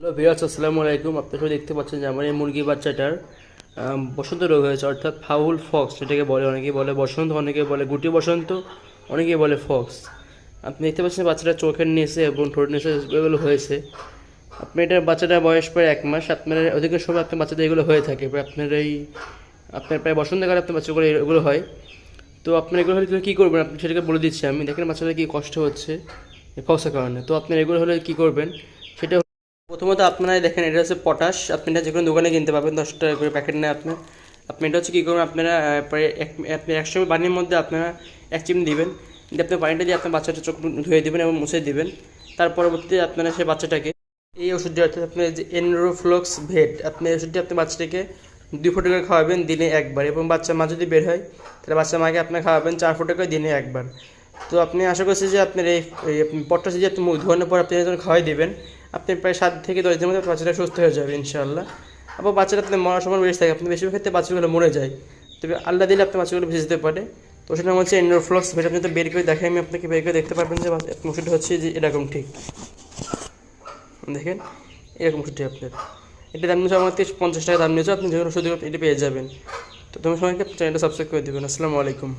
Hello Viraj আসসালামু আলাইকুম। আপনারা দেখতে পাচ্ছেন যে আমার এই মুরগি বাচ্চাটার বসন্ত রোগ হয়েছে, অর্থাৎ ফাউল ফক্স যেটাকে বলে। অনেকে বলে বসন্ত অনেকে বলে গুটি বসন্ত অনেকে বলে ফক্স। আপনি দেখতে পাচ্ছেন বাচ্চাটা চোখের নিচে এবং ঠোঁট নিচে এগুলো হয়েছে। আপনি এটা বাচ্চাটার বয়স প্রায় এক মাস। আপনার অধিকাংশ সময় আপনার বাচ্চাদের এগুলো হয়ে থাকে। আপনার এই, আপনার প্রায় বসন্তকালে আপনার বাচ্চাগুলো এগুলো হয়। তো আপনার এগুলো হলে কী করবেন? আপনি সেটাকে বলে দিচ্ছি আমি। দেখেন বাচ্চাদের কী কষ্ট হচ্ছে ফক্সের কারণে। তো আপনার এগুলো হলে কী করবেন? প্রথমত আপনারা দেখেন, এটা হচ্ছে পটাশ। আপনি এটা যে কোনো দোকানে কিনতে পাবেন দশ টাকা করে প্যাকেট নেয় আপনার। আপনি এটা হচ্ছে কী করবেন, আপনারা আপনি একশো পানির মধ্যে আপনারা এক চিমনি দিবেন। দিয়ে আপনি পানিটা দিয়ে আপনার বাচ্চাটা চোখ ধুয়ে দিবেন এবং মুছে দিবেন। তার পরবর্তীতে আপনারা সেই বাচ্চাটাকে, এই ওষুধটি অর্থাৎ আপনার যে এনরোফ্লক্স ভেট আপনি এই ওষুধটি আপনার বাচ্চাটাকে দুই ফোঁটা করে খাওয়াবেন দিনে একবার। এবং বাচ্চা মা যদি বের হয়, তাহলে বাচ্চা মাকে আপনি খাওয়াবেন চার ফুট করে দিনে একবার। তো আপনি আশা করছি যে আপনার এই এই পটটা যদি আপনি ধোয়ানোর পর আপনি যখন খাওয়াই দেবেন। আপনি প্রায় সাত থেকে দশ দিনের মধ্যে বাচ্চাটা সুস্থ হয়ে যাবে, ইনশাআল্লাহ। আবার বাচ্চাটা আপনি মরার সময় বেশি থাকে, আপনি বেশিরভাগ ক্ষেত্রে বাচ্চাগুলো মরে যায়। তবে আল্লাহ দিলে আপনার বাচ্চাগুলো বেঁচে যেতে পারে। তো সেটা হচ্ছে এন্ডোফ্লক্স ভেট আপনি বের করে দেখে আমি আপনাকে বের করে দেখতে পারবেন যে বাচ্চা- হচ্ছে যে এরকম ঠিক। দেখেন, এরকম ওষুধটি আপনার। এটা দাম নিয়েছে আমার থেকে পঞ্চাশ টাকা দাম নিয়েছে। আপনি যে কোনো ওষুধ এটা পেয়ে যাবেন। তো তুমি সবাইকে চ্যানেলটা সাবস্ক্রাইব করে দেবেন। আসসালামু আলাইকুম।